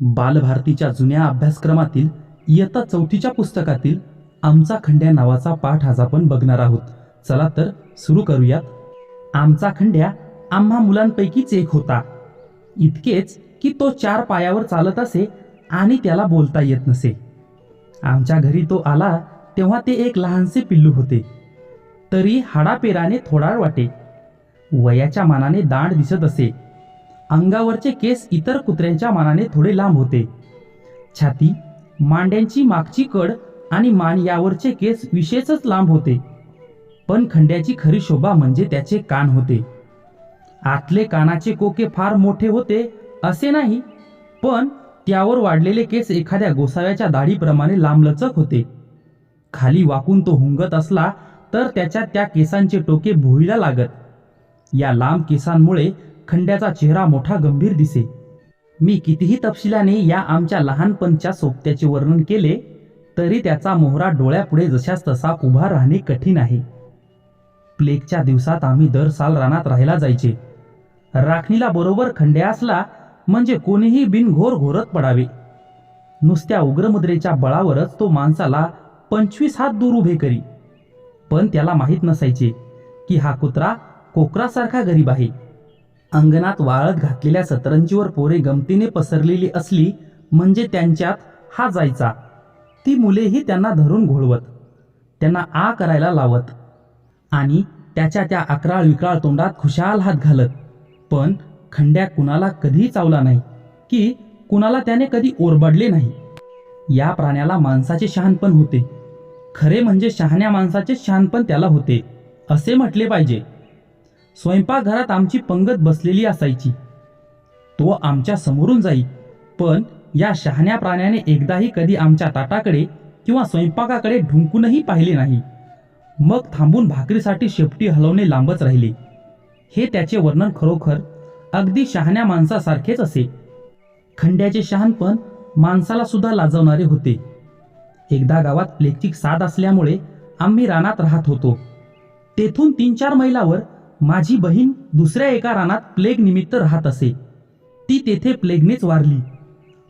बालभारतीच्या जुन्या अभ्यासक्रमातील इयत्ता चौथीच्या पुस्तकातील आमचा खंड्या नावाचा पाठ आज आपण बघणार आहोत. चला तर सुरू करूयात. आमचा खंड्या आम्हा मुलांपैकीच एक होता. इतकेच की तो चार पायावर चालत असे आणि त्याला बोलता येत नसे. आमच्या घरी तो आला तेव्हा ते एक लहानसे पिल्लू होते. तरी हाडापेराने थोडाळ वाटे. वयाच्या मानाने दांड दिसत असे. अंगावरचे केस इतर कुत्र्यांच्या मानाने थोडे लांब होते. छाती मांड्यांची मागची कड आणि मान यावरचे केस विशेषच लांब होते. पण खंड्याची खरी शोभा म्हणजे त्याचे कान होते. आतले कानाचे कोके फार मोठे होते असे नाही पण त्यावर वाढलेले केस एखाद्या गोसाव्याच्या दाढीप्रमाणे लांबलचक होते. खाली वाकून तो हुंगत असला तर त्याच्या त्या केसांचे टोके भुईला लागत. या लांब केसांमुळे खंड्याचा चेहरा मोठा गंभीर दिसे. मी कितीही तपशिलाने या आमच्या लहानपणच्या सोबत्याचे वर्णन केले तरी त्याचा मोहरा डोळ्यापुढे जशाच तसा उभा राहणे कठीण आहे. प्लेगच्या दिवसात आम्ही दर साल रानात राहायला जायचे. राखणीला बरोबर खंड्या असला म्हणजे कोणीही बिनघोर घोरत पडावे. नुसत्या उग्रमुद्रेच्या बळावरच तो माणसाला पंचवीस हात दूर उभे करी. पण त्याला माहीत नसायचे की हा कुत्रा कोकरासारखा गरीब आहे. अंगणात वाळत घातलेल्या सतरंजीवर पोरे गमतीने पसरलेली असली म्हणजे त्यांच्यात हा जायचा. ती मुलेही त्यांना धरून घोळवत त्यांना आ करायला लावत आणि त्याच्या त्या अकराळ विकराळ तोंडात खुशाल हात घालत. पण खंड्या कुणाला कधीही चावला नाही की कुणाला त्याने कधी ओरबडले नाही. या प्राण्याला माणसाचे शहाणपण होते. खरे म्हणजे शहाण्या माणसाचे शहाणपण त्याला होते असे म्हटले पाहिजे. स्वयंपाकघरात आमची पंगत बसलेली असायची. तो आमच्या समोरून जाई पण या शहाण्या प्राण्याने एकदाही कधी आमच्या ताटाकडे किंवा स्वयंपाकाकडे ढुंकूनही पाहिले नाही. मग थांबून भाकरीसाठी शेपटी हलवणे लांबच राहिले. हे त्याचे वर्णन खरोखर अगदी शहाण्या माणसासारखेच असे. खंड्याचे शहाणपण माणसाला सुद्धा लाजवणारे होते. एकदा गावात प्लेगची साथ असल्यामुळे आम्ही रानात राहत होतो. तेथून तीन चार मैलावर माझी बहीण दुसऱ्या एका रानात प्लेग निमित्त राहत असे. ती तेथे प्लेगनेच वारली.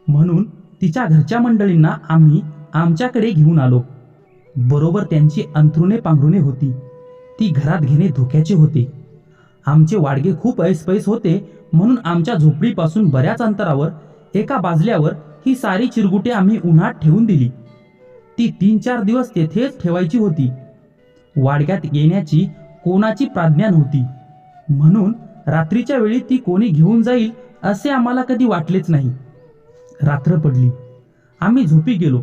म्हणून तिच्या घरच्या मंडळींना आम्ही आमच्याकडे घेऊन आलो. बरोबर त्यांची अंथरुणे पांघरुणे होती. ती घरात घेणे धोक्याचे होते. आमचे वाडगे खूप ऐसपैस होते म्हणून आमच्या झोपडीपासून बऱ्याच अंतरावर एका बाजल्यावर ही सारी चिरगुटे आम्ही उन्हात ठेवून दिली. ती तीन चार दिवस तेथेच ठेवायची होती. वाडग्यात येण्याची कोणाची प्राज्ञा नव्हती. म्हणून रात्रीच्या वेळी ती कोणी घेऊन जाईल असे आम्हाला कधी वाटलेच नाही. रात्र पडली. आम्ही झोपी गेलो.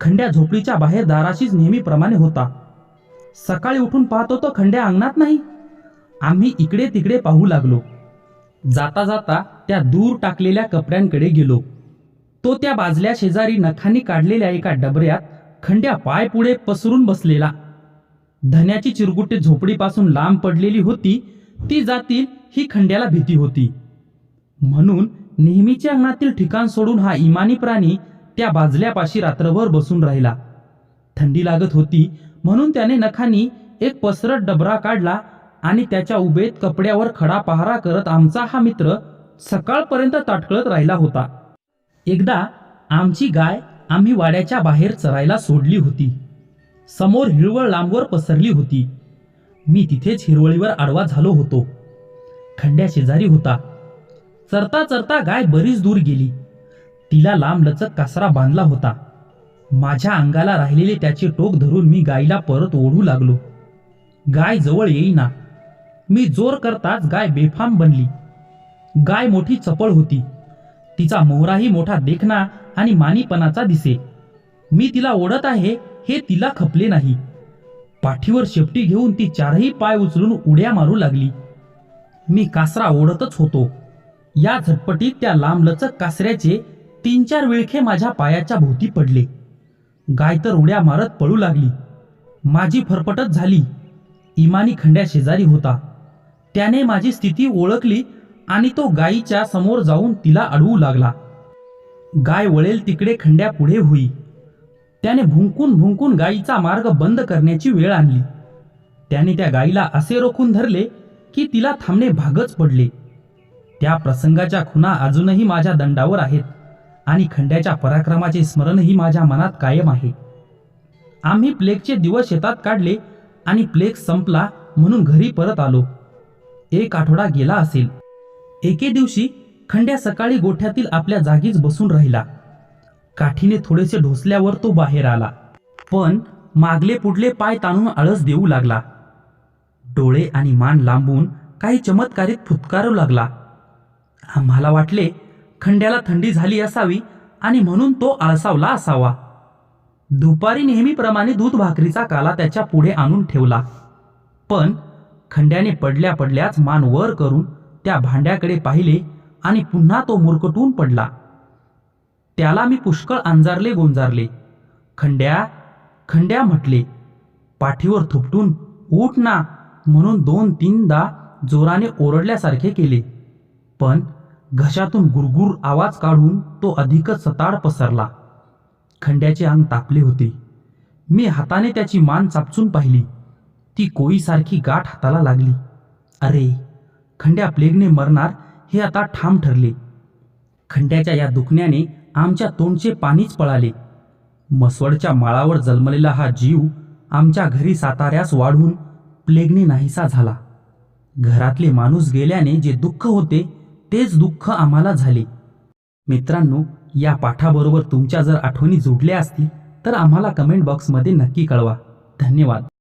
खंड्या झोपडीच्या बाहेर दाराशीच नेहमीप्रमाणे होता. सकाळी उठून पाहतो तो खंड्या अंगणात नाही. आम्ही इकडे तिकडे पाहू लागलो. जाता जाता त्या दूर टाकलेल्या कपड्यांकडे गेलो. तो त्या बाजल्या शेजारी नखांनी काढलेल्या एका डबऱ्यात खंड्या पाय पुढे पसरून बसलेला. धन्याची चिरगुटे झोपडीपासून लांब पडलेली होती ती जातील ही खंड्याला भीती होती. म्हणून नेहमीच्या अंगणातील ठिकाण सोडून हा इमानी प्राणी त्या बाजल्यापाशी रात्रभर बसून राहिला. थंडी लागत होती म्हणून त्याने नखांनी एक पसरट डबरा काढला आणि त्याच्या उभेत कपड्यावर खडा पहारा करत आमचा हा मित्र सकाळपर्यंत ताटकळत राहिला होता. एकदा आमची गाय आम्ही वाड्याच्या बाहेर चरायला सोडली होती. समोर हिरवळ लांबवर पसरली होती. मी तिथेच हिरवळीवर आडवा झालो होतो. खंड्या शेजारी होता. चरता चरता गाय बरीच दूर गेली. तिला लांब लचक कासरा बांधला होता. माझ्या अंगाला राहिलेले त्याचे टोक धरून मी गायीला परत ओढू लागलो. गाय जवळ येईना. मी जोर करताच गाय बेफाम बनली. गाय मोठी चपळ होती. तिचा मोहराही मोठा देखणा आणि मानीपणाचा दिसे. मी तिला ओढत आहे हे तिला खपले नाही. पाठीवर शेपटी घेऊन ती चारही पाय उचलून उड्या मारू लागली. मी कासरा ओढतच होतो. या झटपटीत त्या लांबलचक कासऱ्याचे तीन चार विळखे माझ्या पायाच्या भोवती पडले. गाय तर उड्या मारत पळू लागली. माझी फरफटत झाली. इमानी खंड्या शेजारी होता. त्याने माझी स्थिती ओळखली आणि तो गायीच्या समोर जाऊन तिला अडवू लागला. गाय वळेल तिकडे खंड्या पुढे होई. त्याने भुंकून भुंकून गायीचा मार्ग बंद करण्याची वेळ आणली. त्याने त्या गायीला असे रोखून धरले की तिला थांबणे भागच पडले. त्या प्रसंगाच्या खुणा अजूनही माझ्या दंडावर आहेत आणि खंड्याच्या पराक्रमाचे स्मरणही माझ्या मनात कायम आहे. आम्ही प्लेगचे दिवस शेतात काढले आणि प्लेग संपला म्हणून घरी परत आलो. एक आठवडा गेला असेल. एके दिवशी खंड्या सकाळी गोठ्यातील आपल्या जागीच बसून राहिला. काठीने थोडेसे ढोसल्यावर तो बाहेर आला. पण मागले पुढले पाय ताणून आळस देऊ लागला. डोळे आणि मान लांबून काही चमत्कारीत फुतकारू लागला. आम्हाला वाटले खंड्याला थंडी झाली असावी आणि म्हणून तो आळसावला असावा. दुपारी नेहमीप्रमाणे दूध भाकरीचा काला त्याच्या पुढे आणून ठेवला. पण खंड्याने पडल्या पडल्याच मान वर करून त्या भांड्याकडे पाहिले आणि पुन्हा तो मुरकटून पडला. त्याला मी पुष्कळ अंजारले गोंजारले. खंड्या खंड्या म्हटले पाठीवर थुपटून उठ ना म्हणून दोन तीनदा जोराने ओरडल्यासारखे केले. पण घशातून गुरगुर आवाज काढून तो अधिकच सताड पसरला. खंड्याचे अंग तापले होते. मी हाताने त्याची मान चापचून पाहिली. ती कोळीसारखी गाठ हाताला लागली. अरे खंड्या प्लेगने मरणार हे आता ठाम ठरले. खंड्याच्या या दुखण्याने आमच्या तोंडचे पाणीच पळाले. मसवडच्या माळावर जन्मलेला हा जीव आमच्या घरी साताऱ्यास वाढून प्लेगने नाहीसा झाला. घरातले माणूस गेल्याने जे दुःख होते तेच दुःख आम्हाला झाले. मित्रांनो या पाठाबरोबर तुमच्या जर आठवणी जोडल्या असतील तर आम्हाला कमेंट बॉक्समध्ये नक्की कळवा. धन्यवाद.